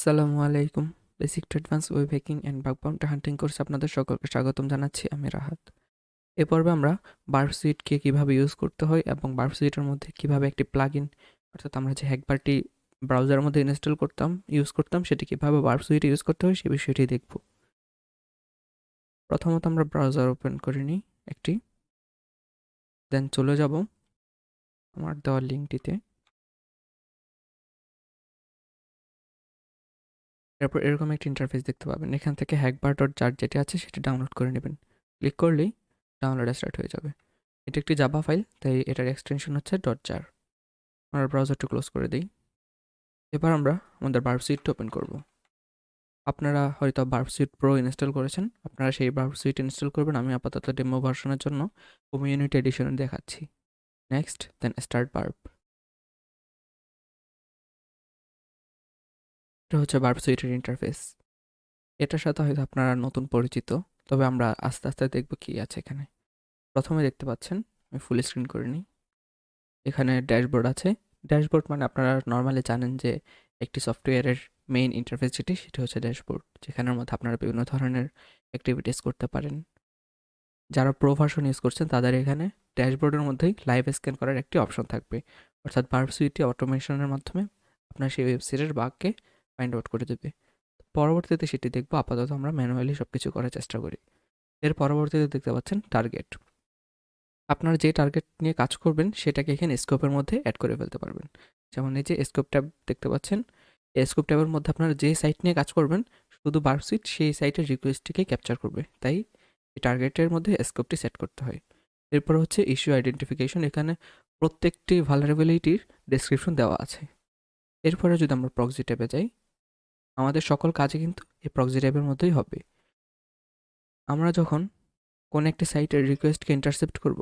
আসসালামু আলাইকুম। Basic to advance web hacking and bug bounty hunting কোর্সে আপনাদের সকলকে স্বাগতম জানাচ্ছি, আমি রাহাত। এ পর্বে আমরা বার্ব সুইটকে কীভাবে ইউজ করতে হয় এবং বার্ব সুইটের মধ্যে কীভাবে একটি প্লাগ ইন অর্থাৎ আমরা যে হ্যাকবারটি ব্রাউজারের মধ্যে ইনস্টল করতাম ইউজ করতাম, সেটি কীভাবে বার্ব সুইটে ইউজ করতে হয় সে বিষয়টি দেখব। প্রথমত আমরা ব্রাউজার ওপেন করে নিই একটি। দেন চলে যাব আমার দেওয়া লিঙ্কটিতে এরপর এরকম একটি ইন্টারফেস দেখতে পাবেন। এখান থেকে হ্যাকবার ডট জার যেটি আছে সেটি ডাউনলোড করে নেবেন। ক্লিক করলেই ডাউনলোড স্টার্ট হয়ে যাবে। এটি একটি জাভা ফাইল তাই এটার এক্সটেনশন হচ্ছে. ডট জার আমরা ব্রাউজারটি ক্লোজ করে দিই। এবার আমরা আমাদের বার্ব সুইটটা ওপেন করব। আপনারা হয়তো বার্ব সুইট প্রো ইনস্টল করেছেন। আপনারা সেই বার্ব সুইট ইনস্টল করবেন। আমি আপাতত ডেমো ভার্সনের জন্য কমিউনিটি এডিশনে দেখাচ্ছি। নেক্সট দেন স্টার্ট বার্ব এটা হচ্ছে বার্ব সুইটের ইন্টারফেস এটার সাথে হয়তো আপনারা নতুন পরিচিত, তবে আমরা আস্তে আস্তে দেখব কি আছে এখানে। প্রথমে দেখতে পাচ্ছেন, আমি ফুল স্ক্রিন করে নিই। এখানে ড্যাশবোর্ড আছে। ড্যাশবোর্ড মানে আপনারা নর্মালি জানেন যে একটি সফটওয়্যারের মেইন ইন্টারফেস যেটি, সেটি হচ্ছে ড্যাশবোর্ড যেখানের মধ্যে আপনারা বিভিন্ন ধরনের অ্যাক্টিভিটিস করতে পারেন। যারা প্রো ভার্সন ইউজ করছেন, তাদের এখানে ড্যাশবোর্ডের মধ্যেই লাইভ স্ক্যান করার একটি অপশন থাকবে। অর্থাৎ বার্ব সুইটটি অটোমেশনের মাধ্যমে আপনার সেই ওয়েবসাইটের বাগকে ফাইন্ড আউট করে দেবে। পরবর্তীতে সেটি দেখব, আপাতত আমরা ম্যানুয়ালি সব কিছু করার চেষ্টা করি। এর পরবর্তীতে দেখতে পাচ্ছেন টার্গেট আপনার যে টার্গেট নিয়ে কাজ করবেন, সেটাকে এখানে স্কোপের মধ্যে অ্যাড করে ফেলতে পারবেন। যেমন এই যে স্কোপ ট্যাব দেখতে পাচ্ছেন স্কোপ ট্যাবের মধ্যে আপনার যে সাইট নিয়ে কাজ করবেন, শুধু বার্বসুইট সেই সাইটের রিকোয়েস্টটিকে ক্যাপচার করবে। তাই এই টার্গেটের মধ্যে স্কোপটি সেট করতে হয়। এরপর হচ্ছে ইস্যু আইডেন্টিফিকেশন এখানে প্রত্যেকটি ভালারেবিলিটির ডেসক্রিপশন দেওয়া আছে। এরপরে যদি আমরা প্রক্সি ট্যাবে যাই আমাদের সকল কাজে কিন্তু এই প্রক্সি ট্যাবের মধ্যেই হবে। আমরা যখন কোন একটি সাইটের রিকোয়েস্টকে ইন্টারসেপ্ট করব,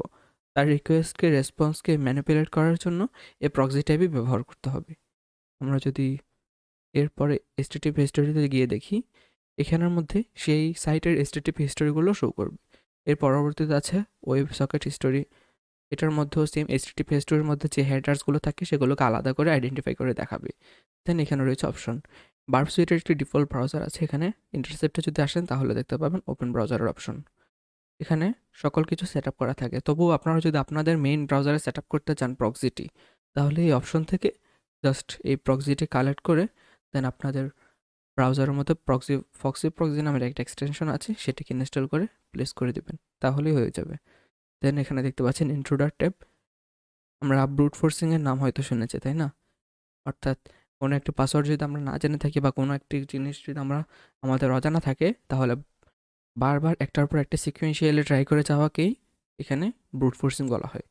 তার রিকোয়েস্টকে রেসপন্সকে ম্যানিপুলেট করার জন্য এই প্রক্সি ট্যাবই ব্যবহার করতে হবে। আমরা যদি এরপরে এসটিটিপি হিস্টোরিতে গিয়ে দেখি, এখানের মধ্যে সেই সাইটের এসটিটিপি হিস্টোরিগুলো শো করবে। এর পরবর্তীতে আছে ওয়েব সকেট হিস্টোরি এটার মধ্যেও সেম এসটিটিপি হিস্টোরির মধ্যে যে হেডার্সগুলো থাকে, সেগুলোকে আলাদা করে আইডেন্টিফাই করে দেখাবে। দেন এখানে রয়েছে অপশন বার্ব সুইটের একটি ডিফল্ট ব্রাউজার আছে এখানে। ইন্টারসেপ্টে যদি আসেন তাহলে দেখতে পাবেন ওপেন ব্রাউজারের অপশন। এখানে সকল কিছু সেট করা থাকে। তবুও আপনারা যদি আপনাদের মেইন ব্রাউজারে সেট করতে চান প্রক্সিটি তাহলে এই অপশন থেকে জাস্ট এই প্রক্সিটি কালেক্ট করে দেন আপনাদের ব্রাউজারের মধ্যে প্রক্সি ফক্সি প্রক্সি নামের একটা এক্সটেনশন আছে, সেটিকে ইনস্টল করে প্লেস করে দেবেন। তাহলেই হয়ে যাবে। দেন এখানে দেখতে পাচ্ছেন ইন্ট্রোডার ট্যাব আমরা ব্রুট ফোর্সিংয়ের নাম হয়তো শুনেছি, তাই না? অর্থাৎ কোনো একটি পাসওয়ার্ড যদি আমরা না জেনে থাকি বা কোনো একটি জিনিস যদি আমরা আমাদের অজানা থাকে, তাহলে বারবার একটার পর একটা সিকুয়েন্সিয়ালি ট্রাই করে যাওয়াকেই এখানে ব্রুট ফোর্সিং বলা হয়।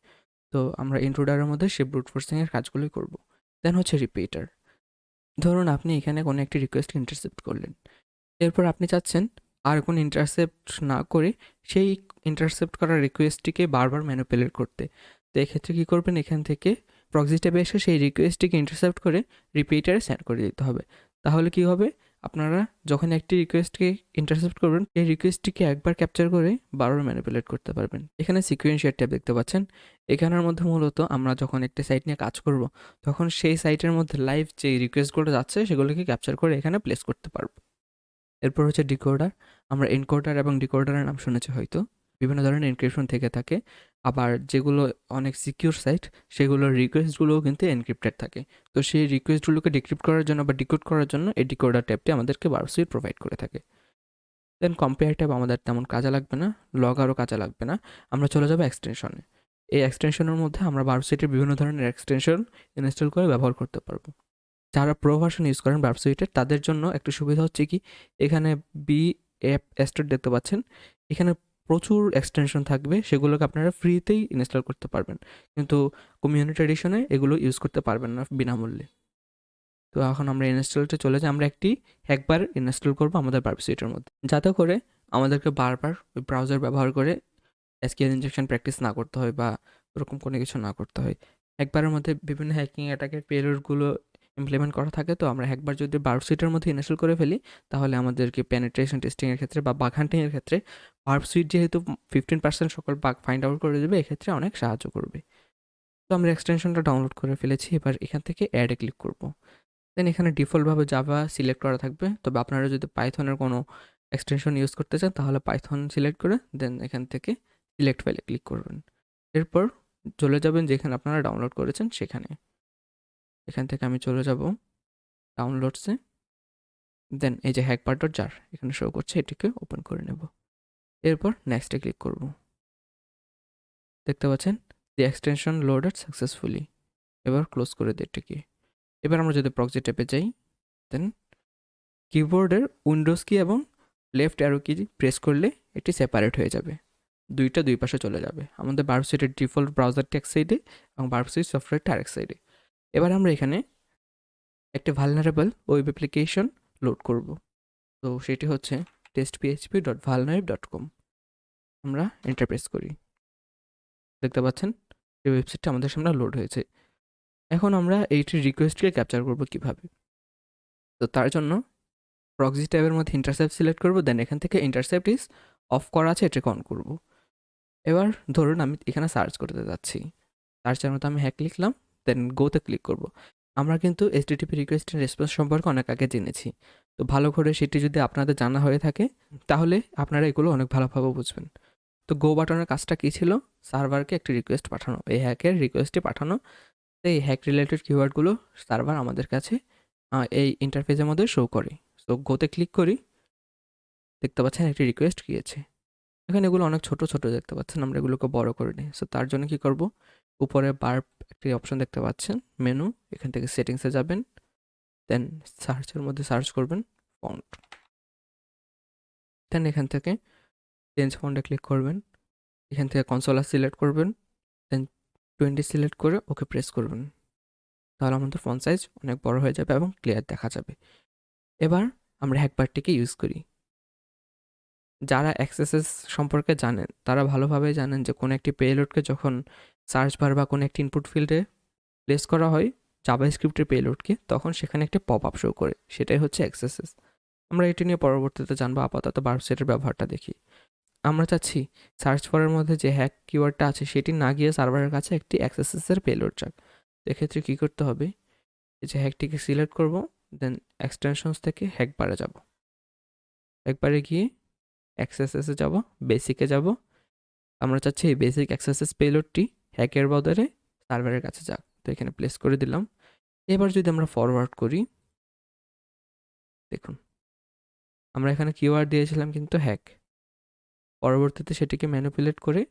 তো আমরা ইন্ট্রোডারের মধ্যে সেই ব্রুট ফোর্সিংয়ের কাজগুলোই করব। দেন হচ্ছে রিপিটার ধরুন আপনি এখানে কোনো একটি রিকোয়েস্ট ইন্টারসেপ্ট করলেন। এরপর আপনি চাচ্ছেন আর কোনো ইন্টারসেপ্ট না করে সেই ইন্টারসেপ্ট করা রিকোয়েস্টটিকে বারবার ম্যানুপুলেট করতে। তো এক্ষেত্রে কী করবেন? এখান থেকে প্রক্সি ট্যাবে এসে সেই রিকোয়েস্টটিকে ইন্টারসেপ্ট করে রিপিটারে সেন্ড করে দিতে হবে। তাহলে কি হবে? আপনারা যখন একটি রিকোয়েস্টকে ইন্টারসেপ্ট করবেন, এই রিকোয়েস্টটিকে একবার ক্যাপচার করে বারবার ম্যানিপুলেট করতে পারবেন। এখানে সিকুয়েন্সিয়ার ট্যাব দেখতে পাচ্ছেন। এখানের মধ্যে মূলত আমরা যখন একটি সাইট নিয়ে কাজ করব, তখন সেই সাইটের মধ্যে লাইভ যে রিকোয়েস্টগুলো যাচ্ছে, সেগুলোকে ক্যাপচার করে এখানে প্লেস করতে পারব। এরপর হচ্ছে ডিকোডার আমরা এনকোডার এবং ডিকোডারের নাম শুনেছি হয়তো। বিভিন্ন ধরনের এনক্রিপশন থেকে থাকে। আবার যেগুলো অনেক সিকিউর সাইট সেগুলোর রিকোয়েস্টগুলোও কিন্তু এনক্রিপ্টেড থাকে। তো সেই রিকোয়েস্টগুলোকে ডিক্রিপ্ট করার জন্য বা ডিকোড করার জন্য এই ডিকোডার ট্যাবটি আমাদেরকে বারসুইট প্রোভাইড করে থাকে। দেন কম্পেয়ার ট্যাব আমাদের তেমন কাজে লাগবে না লগ আরও কাজে লাগবে না। আমরা চলে যাব এক্সটেনশনে এই এক্সটেনশনের মধ্যে আমরা বারসুইটের বিভিন্ন ধরনের এক্সটেনশন ইনস্টল করে ব্যবহার করতে পারব। যারা প্রো ভার্সন ইউজ করেন বারসুইটের, তাদের জন্য একটু সুবিধা হচ্ছে কি? এখানে বি অ্যাপ স্টোর দেখতে পাচ্ছেন। এখানে প্রচুর এক্সটেনশন থাকবে, সেগুলোকে আপনারা ফ্রিতেই ইনস্টল করতে পারবেন। কিন্তু কমিউনিটি এডিশনে এগুলো ইউজ করতে পারবেন না বিনামূল্যে। তো এখন আমরা ইনস্টলতে চলে যাই। আমরা একটি একবার ইনস্টল করব আমাদের ওয়েবসাইটের মধ্যে। যাতে করে আমাদেরকে বারবার ওই ব্রাউজার ব্যবহার করে এসকিএল ইনজেকশন প্র্যাকটিস না করতে হয় বা ওরকম কোনো কিছু না করতে হয়। একবারের মধ্যে বিভিন্ন হ্যাকিং অ্যাটাকের পেলোডগুলো ইমপ্লিমেন্ট করা থাকে, তো আমরা একবার যদি বার্ব সুইটের মধ্যে ইনস্টল করে ফেলি, তাহলে আমাদেরকে পেনিট্রেশন টেস্টিংয়ের ক্ষেত্রে বা বাগ হান্টিংয়ের ক্ষেত্রে বার্ব সুইট যেহেতু ফিফটিন পার্সেন্ট সকল বাগ ফাইন্ড আউট করে দেবে, এক্ষেত্রে অনেক সাহায্য করবে। তো আমরা এক্সটেনশনটা ডাউনলোড করে ফেলেছি, এবার এখান থেকে অ্যাডে ক্লিক করব। দেন এখানে ডিফল্টভাবে জাভা সিলেক্ট করা থাকবে। তবে আপনারা যদি পাইথনের কোনো এক্সটেনশন ইউজ করতে চান, তাহলে পাইথন সিলেক্ট করে দেন এখান থেকে সিলেক্ট ফাইলে ক্লিক করবেন। এরপর চলে যাবেন যেখানে আপনারা ডাউনলোড করেছেন, সেখানে। এখান থেকে আমি চলে যাব ডাউনলোডসে দেন এই যে হ্যাকবার ডট জার এখানে শো করছে, এটিকে ওপেন করে নেব। এরপর নেক্সটে ক্লিক করব। দেখতে পাচ্ছেন? দি এক্সটেনশন লোডেড সাকসেসফুলি এবার ক্লোজ করে দিই এটিকে। এবার আমরা যদি প্রক্সি ট্যাপে যাই দেন কিবোর্ডের উইন্ডোজ কি এবং লেফট অ্যারো কি প্রেস করলে এটি সেপারেট হয়ে যাবে। দুইটা দুই পাশে চলে যাবে। আমাদের বার্বসুইটের ডিফল্ট ব্রাউজারটি এক সাইডে এবং বার্বসুইট সফটওয়্যারটা আরেক সাইডে এবার আমরা এখানে একটা ভালনারেবল ওয়েব অ্যাপ্লিকেশন লোড করব। তো সেটি হচ্ছে test PHP dot vulnweb dot com আমরা এন্টারপ্রেস করি। দেখতে পাচ্ছেন, এই ওয়েবসাইটটা আমাদের সামনে লোড হয়েছে। এখন আমরা এইটির রিকোয়েস্টকে ক্যাপচার করব কীভাবে? তো তার জন্য প্রক্সি ট্যাবের মধ্যে ইন্টারসেপ্ট সিলেক্ট করব দেন এখান থেকে ইন্টারসেপ্ট ইজ অফ করা আছে, এটাকে অন করব। এবার ধরুন আমি এখানে সার্চ করতে যাচ্ছি। সার্চের মতো আমি হ্যাক লিখলাম। দেন গোতে ক্লিক করব। আমরা কিন্তু এইচটিটিপি রিকোয়েস্টের রেসপন্স সম্পর্কে অনেক আগে জেনেছি। তো ভালো করে সেটি যদি আপনাদের জানা হয়ে থাকে, তাহলে আপনারা এগুলো অনেক ভালোভাবে বুঝবেন। তো গো বাটনের কাজটা কী ছিল? সার্ভারকে একটি রিকোয়েস্ট পাঠানো। এই হ্যাকের রিকোয়েস্টে পাঠানো। তো এই হ্যাক রিলেটেড কিওয়ার্ডগুলো সার্ভার আমাদের কাছে এই ইন্টারফেসের মধ্যে শো করে। সো গোতে ক্লিক করি। দেখতে পাচ্ছেন একটি রিকোয়েস্ট গিয়েছে। এখানে এগুলো অনেক ছোট ছোট দেখতে পাচ্ছেন। আমরা এগুলোকে বড় করে নিই। সো তার জন্য কি করব? উপরে বার একটি অপশন দেখতে পাচ্ছেন মেনু এখান থেকে সেটিংসে যাবেন দেন সার্চের মধ্যে সার্চ করবেন ফন্ট দেন এখান থেকে চেঞ্জ ফন্টে ক্লিক করবেন, এখান থেকে কনসোলার সিলেক্ট করবেন দেন টোয়েন্টি সিলেক্ট করে ওকে প্রেস করবেন। তাহলে আমাদের ফন্ট সাইজ অনেক বড় হয়ে যাবে এবং ক্লিয়ার দেখা যাবে। এবার আমরা হ্যাকবারটিকে ইউজ করি। যারা অ্যাক্সেসেস সম্পর্কে জানেন, তারা ভালোভাবে জানেন যে কোনো একটি পেলোডকে যখন সার্চ বার বা কোনো একটি ইনপুট ফিল্ডে প্লেস করা হয় জাভা স্ক্রিপ্টের পেলোডকে তখন সেখানে একটি পপ আপ শো করে। সেটাই হচ্ছে অ্যাক্সেসেস আমরা এটি নিয়ে পরবর্তীতে জানব আপাতত বার্বসেটের ব্যবহারটা দেখি। আমরা চাচ্ছি সার্চ ফরের মধ্যে যে হ্যাক কিওয়ার্ডটা আছে, সেটি না গিয়ে সার্ভারের কাছে একটি অ্যাক্সেসেসের পেলোড যাক। এক্ষেত্রে কী করতে হবে? যে হ্যাকটিকে সিলেক্ট করব দেন এক্সটেনশনস থেকে হ্যাক বারে যাব। একবারে গিয়ে অ্যাক্সেসেসে যাব বেসিকে যাব। আমরা চাচ্ছি এই বেসিক অ্যাক্সেসেস পেলোডটি হ্যাকের বদলে সার্ভারের কাছে যাক। তো এখানে প্লেস করে দিলাম। এবার যদি আমরা ফরওয়ার্ড করি, দেখুন। আমরা এখানে কিওয়ার্ড দিয়েছিলাম কিন্তু হ্যাক পরবর্তীতে সেটিকে ম্যানুপুলেট করে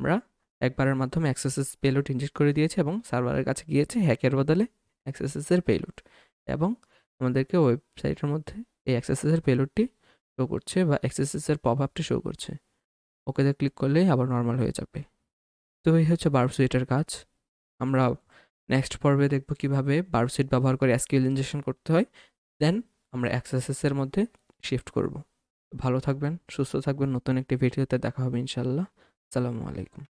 আমরা একবারের মাধ্যমে অ্যাক্সেসেস পেলোড ইনজেক্ট করে দিয়েছি এবং সার্ভারের কাছে গিয়েছে হ্যাকের বদলে অ্যাক্সেসেসের পেলোড এবং আমাদেরকে ওয়েবসাইটের মধ্যে এই অ্যাক্সেসেসের পেলোডটি শো করছে বা এক্সারসাইজের আপটি শো করছে। ওকেতে ক্লিক করলেই আবার নর্মাল হয়ে যাবে। তো এই হচ্ছে বার্ব কাজ। আমরা নেক্সট পর্বে দেখব কীভাবে বার্ব ব্যবহার করে এসকিউএল ইনজেকশন করতে হয়। দেন আমরা এক্সারসাইজের মধ্যে শিফট করব। ভালো থাকবেন, সুস্থ থাকবেন। নতুন একটি ভিডিওতে দেখা হবে ইনশাল্লাহ আসসালামু আলাইকুম।